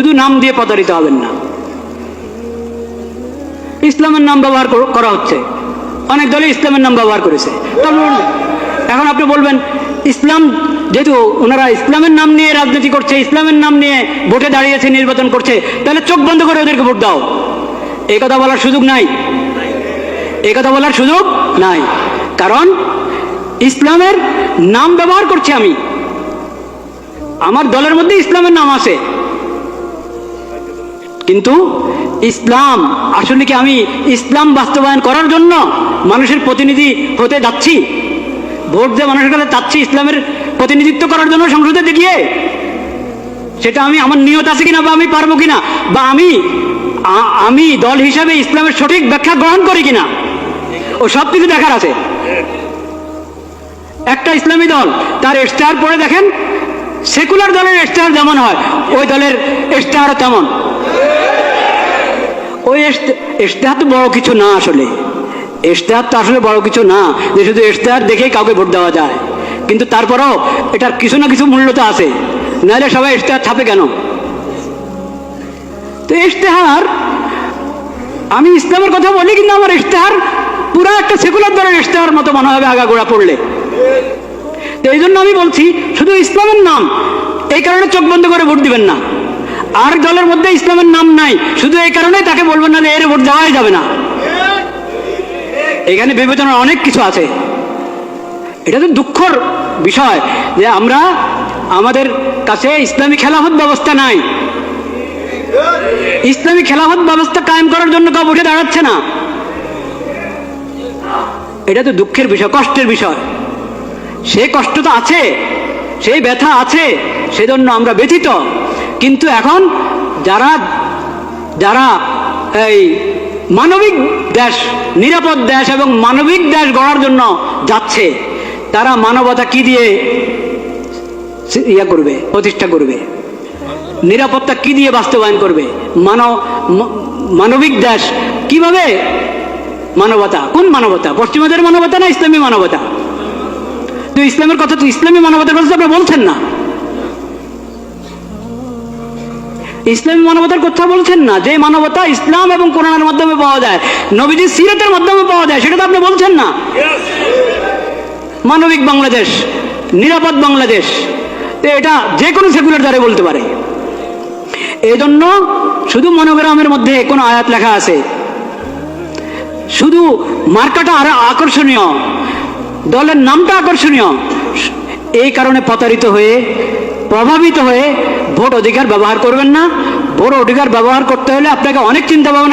শুধু নাম দিয়ে প্রতারিত হবেন না। ইসলামের নাম ব্যবহার করা হচ্ছে। অনেক দলে ইসলামের নাম ব্যবহার করেছে। এখন আপনি বলবেন, ইসলাম যেহেতু ওনারা ইসলামের নাম নিয়ে রাজনীতি করছে, ইসলামের নাম নিয়ে ভোটে দাঁড়িয়েছে, নির্বাচন করছে, তাহলে চোখ বন্ধ করে ওদেরকে ভোট দাও। এই কথা বলার সুযোগ নাই। এই কথা বলার সুযোগ নাই। কারণ ইসলামের নাম ব্যবহার করছি আমি। আমার দলের মধ্যে ইসলামের নাম আছে। কিন্তু ইসলাম, আসলে কি আমি ইসলাম বাস্তবায়ন করার জন্য মানুষের প্রতিনিধি হতে যাচ্ছি? ভোট দিয়ে মানুষের কাছে চাচ্ছি ইসলামের প্রতিনিধিত্ব করার জন্য সংসদে দেখিয়ে? সেটা আমি, আমার নিয়ত আছে কিনা বা আমি পারব কিনা? বা আমি আমি দল হিসাবে ইসলামের সঠিক ব্যাখ্যা গ্রহণ করি কিনা? ও সব কিছু দেখার আছে। একটা ইসলামী দল, তার স্টার পরে দেখেন, সেকুলার দলের স্টার যেমন হয়, ওই দলের স্টারও তেমন। ওই তো বড় কিছু না আসলে। ইশতেহার তো আসলে বড় কিছু না, যে শুধু ইশতেহার দেখেই কাউকে ভোট দেওয়া যায়। কিন্তু তারপরেও এটার কিছু না কিছু মূল্য তো আছে। নাহলে সবাই ইশতেহার ছাপে কেন? তো ইশতেহার আমি ইসলামের কথা বলি, কিন্তু আমার ইশতেহার পুরো একটা সেকুলার দলের ইশতেহার মতো মনে হবে আগাগোড়া পড়লে। তো এই জন্য আমি বলছি, শুধু ইসলামের নাম, এই কারণে চোখ বন্ধ করে ভোট দিবেন না। আর দলের মধ্যে ইসলামের নাম নাই। শুধু এই কারণে তাকে বলবেন না যে এর ভোট দেওয়াই যাবে না। এখানে বিবেচনার অনেক কিছু আছে। এটা তো দুঃখর বিষয় যে আমরা আমাদের কাছে ইসলামী খেলাফত ব্যবস্থা নাই। ইসলামী খেলাফত ব্যবস্থা কায়েম করার জন্য কেউ উঠে দাঁড়াচ্ছে না। এটা তো দুঃখের বিষয়, কষ্টের বিষয়। সে কষ্ট তো আছে, সেই ব্যথা আছে, সেজন্য আমরা ব্যথিত। কিন্তু এখন যারা যারা এই মানবিক দেশ, নিরাপদ দেশ এবং মানবিক দেশ গড়ার জন্য যাচ্ছে, তারা মানবতা কি দিয়ে ইয়া করবে, প্রতিষ্ঠা করবে? নিরাপত্তা কি দিয়ে বাস্তবায়ন করবে? মানব মানবিক দেশ কীভাবে মানবতা, কোন মানবতা? পশ্চিমাদের মানবতা না ইসলামী মানবতা? তো ইসলামের কথা তো ইসলামী মানবতার কথা আপনি বলছেন না। ইসলামী মানবতার কথা বলছেন না। যে মানবতা ইসলাম এবং কোরআনের মাধ্যমে পাওয়া যায় নবীজির সিরতের মাধ্যমে পাওয়া যায়, সেটা তো আপনি বলছেন না? মানবিক বাংলাদেশ, নিরাপদ বাংলাদেশ এটা যে কোনো সেকুলার দ্বারে বলতে পারে। এই জন্য শুধু মনোগ্রামের মধ্যে কোনো আয়াত লেখা আছে। শুধু মার্কাটা আরও আকর্ষণীয়, দলের নামটা আকর্ষণীয়। এই কারণে প্রতারিত হয়ে প্রভাবিত হয়ে ভোট অধিকার ব্যবহার করবেন না। ভোট অধিকার ব্যবহার করতে হলে আপনাকে অনেক চিন্তা ভাবনা